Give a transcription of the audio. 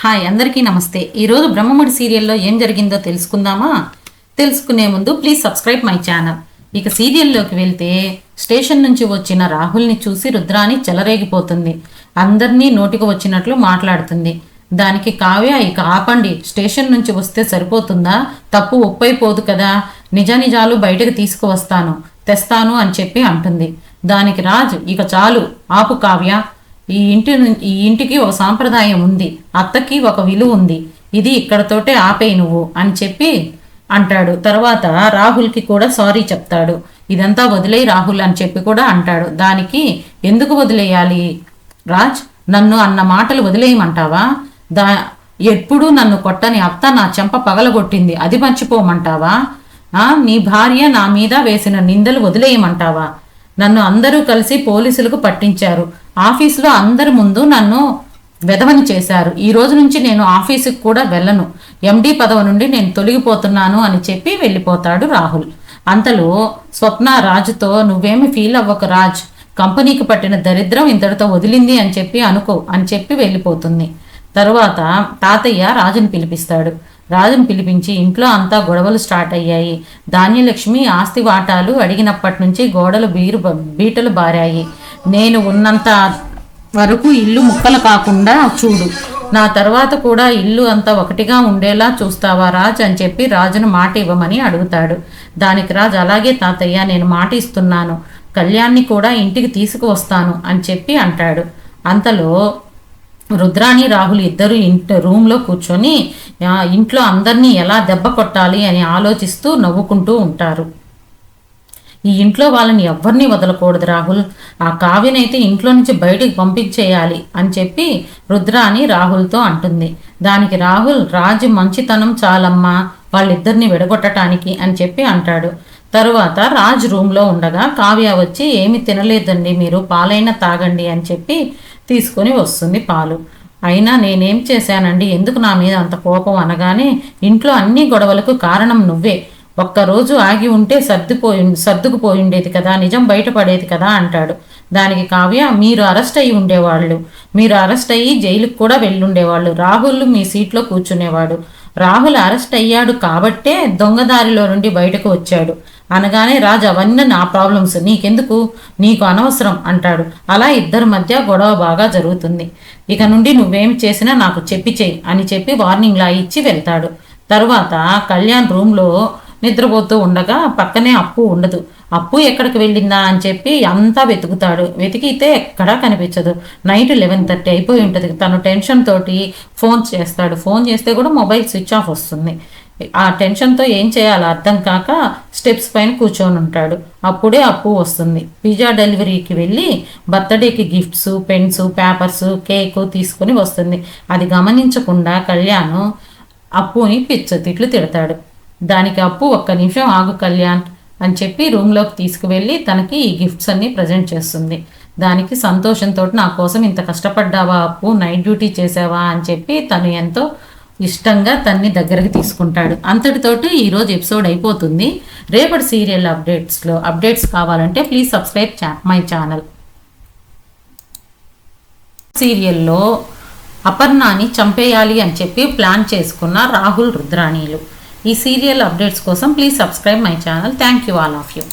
Hi అందరికీ నమస్తే. ఈరోజు బ్రహ్మముడి సీరియల్లో ఏం జరిగిందో తెలుసుకుందామా? తెలుసుకునే ముందు ప్లీజ్ సబ్స్క్రైబ్ మై ఛానల్. ఇక సీరియల్లోకి వెళ్తే స్టేషన్ నుంచి వచ్చిన రాహుల్ని చూసి రుద్రాని చెలరేగిపోతుంది. అందరినీ నోటికి వచ్చినట్లు మాట్లాడుతుంది. దానికి కావ్య ఇక ఆపండి. స్టేషన్ నుంచి వస్తే సరిపోతుందా? తప్పు ఒప్పైపోదు కదా. నిజ నిజాలు బయటకు తీసుకువస్తాను. తెస్తాను అని చెప్పి అంటుంది. దానికి రాజ్ ఇక చాలు ఆపు కావ్య. ఈ ఇంటి ఈ ఇంటికి ఒక సాంప్రదాయం ఉంది. అత్తకి ఒక విలువ ఉంది. ఇది ఇక్కడతోటే ఆపేయి నువ్వు అని చెప్పి అంటాడు. తర్వాత రాహుల్కి కూడా సారీ చెప్తాడు. ఇదంతా వదిలేయి రాహుల్ అని చెప్పి కూడా అంటాడు. దానికి ఎందుకు వదిలేయాలి? రాజ్ నన్ను అన్న మాటలు వదిలేయమంటావా? దా ఎప్పుడూ నన్ను కొట్టని అత్త నా చెంప పగలగొట్టింది. అది మర్చిపోమంటావా? నీ భార్య నా మీద వేసిన నిందలు వదిలేయమంటావా? నన్ను అందరూ కలిసి పోలీసులకు పట్టించారు. ఆఫీసులో అందరి ముందు నన్ను వెధవని చేశారు. ఈ రోజు నుంచి నేను ఆఫీసుకు కూడా వెళ్ళను. ఎండి పదవి నుండి నేను తొలగిపోతున్నాను అని చెప్పి వెళ్ళిపోతాడు రాహుల్. అంతలో స్వప్న రాజుతో నువ్వేమి ఫీల్ అవ్వకు రాజ్. కంపెనీకి పట్టిన దరిద్రం ఇంతటితో వదిలింది అని చెప్పి అనుకో అని చెప్పి వెళ్ళిపోతుంది. తరువాత తాతయ్య రాజుని పిలిపిస్తాడు. రాజుని పిలిపించి ఇంట్లో అంతా గొడవలు స్టార్ట్ అయ్యాయి. ధాన్యలక్ష్మి ఆస్తి వాటాలు అడిగినప్పటి నుంచి గోడలు బీరు బీటలు బారాయి. నేను ఉన్నంత వరకు ఇల్లు ముక్కలు కాకుండా చూడు. నా తర్వాత కూడా ఇల్లు అంతా ఒకటిగా ఉండేలా చూస్తావా రాజ్ అని చెప్పి రాజును మాట ఇవ్వమని అడుగుతాడు. దానికి రాజు అలాగే తాతయ్య నేను మాట ఇస్తున్నాను. కళ్యాణ్ని కూడా ఇంటికి తీసుకువస్తాను అని చెప్పి అంటాడు. అంతలో రుద్రాణి రాహుల్ ఇద్దరు ఇంట రూమ్లో కూర్చొని ఇంట్లో అందరినీ ఎలా దెబ్బ కొట్టాలి అని ఆలోచిస్తూ నవ్వుకుంటూ ఉంటారు. ఈ ఇంట్లో వాళ్ళని ఎవ్వరిని వదలకూడదు రాహుల్. ఆ కావ్యనైతే ఇంట్లో నుంచి బయటికి పంపించేయాలి అని చెప్పి రుద్రాని రాహుల్తో అంటుంది. దానికి రాహుల్ రాజు మంచితనం చాలమ్మా వాళ్ళిద్దరిని విడగొట్టడానికి అని చెప్పి అంటాడు. తరువాత రాజ్ రూమ్లో ఉండగా కావ్య వచ్చి ఏమి తినలేదండి మీరు పాలైనా తాగండి అని చెప్పి తీసుకొని వస్తుంది పాలు. అయినా నేనేం చేశానండి? ఎందుకు నా మీద అంత కోపం? అనగానే ఇంట్లో అన్ని గొడవలకు కారణం నువ్వే. ఒక్కరోజు ఆగి ఉంటే సర్దుపోయి సర్దుకుపోయిండేది కదా నిజం బయటపడేది కదా అంటాడు. దానికి కావ్య మీరు అరెస్ట్ అయ్యి ఉండేవాళ్ళు. మీరు అరెస్ట్ అయ్యి జైలుకు కూడా వెళ్ళుండేవాళ్ళు. రాహుల్ మీ సీట్లో కూర్చునేవాడు. రాహుల్ అరెస్ట్ అయ్యాడు కాబట్టే దొంగదారిలో నుండి బయటకు వచ్చాడు. అనగానే రాజు అవన్నీ నా ప్రాబ్లమ్స్. నీకెందుకు? నీకు అనవసరం అంటాడు. అలా ఇద్దరి మధ్య గొడవ బాగా జరుగుతుంది. ఇక నుండి నువ్వేం చేసినా నాకు చెప్పి చెయ్యి అని చెప్పి వార్నింగ్ లా ఇచ్చి వెళ్తాడు. తరువాత కళ్యాణ్ రూమ్లో నిద్రపోతూ ఉండగా పక్కనే అప్పు ఉండదు. అప్పు ఎక్కడికి వెళ్ళిందా అని చెప్పి అంతా వెతుకుతాడు. వెతికితే ఎక్కడా కనిపించదు. నైట్ లెవెన్ థర్టీ అయిపోయి ఉంటుంది. తను టెన్షన్ తోటి ఫోన్ చేస్తాడు. ఫోన్ చేస్తే కూడా మొబైల్ స్విచ్ ఆఫ్ వస్తుంది. ఆ టెన్షన్తో ఏం చేయాలో అర్థం కాక స్టెప్స్ పైన కూర్చొని ఉంటాడు. అప్పుడే అప్పు వస్తుంది. పిజ్జా డెలివరీకి వెళ్ళి బర్త్డేకి గిఫ్ట్స్ పెన్స్ పేపర్స్ కేక్ తీసుకొని వస్తుంది. అది గమనించకుండా కళ్యాణ్ అప్పుని పిచ్చ తిట్లు తిడతాడు. దానికి అప్పు ఒక్క నిమిషం ఆగు కళ్యాణ్ అని చెప్పి రూమ్లోకి తీసుకువెళ్ళి తనకి ఈ గిఫ్ట్స్ అన్ని ప్రజెంట్ చేస్తుంది. దానికి సంతోషంతో నా కోసం ఇంత కష్టపడ్డావా అప్పు నైట్ డ్యూటీ చేసావా అని చెప్పి తను ఎంతో ఇష్టంగా తన్ని దగ్గరికి తీసుకుంటాడు. అంతటితోటి ఈరోజు ఎపిసోడ్ అయిపోతుంది. రేపటి సీరియల్ అప్డేట్స్లో అప్డేట్స్ కావాలంటే ప్లీజ్ సబ్స్క్రైబ్ చా మై ఛానల్ సీరియల్లో అపర్ణాని చంపేయాలి అని చెప్పి ప్లాన్ చేసుకున్న రాహుల్ రుద్రాణీలు. ఈ సీరియల్ అప్డేట్స్ కోసం please subscribe my channel. Thank you all of you.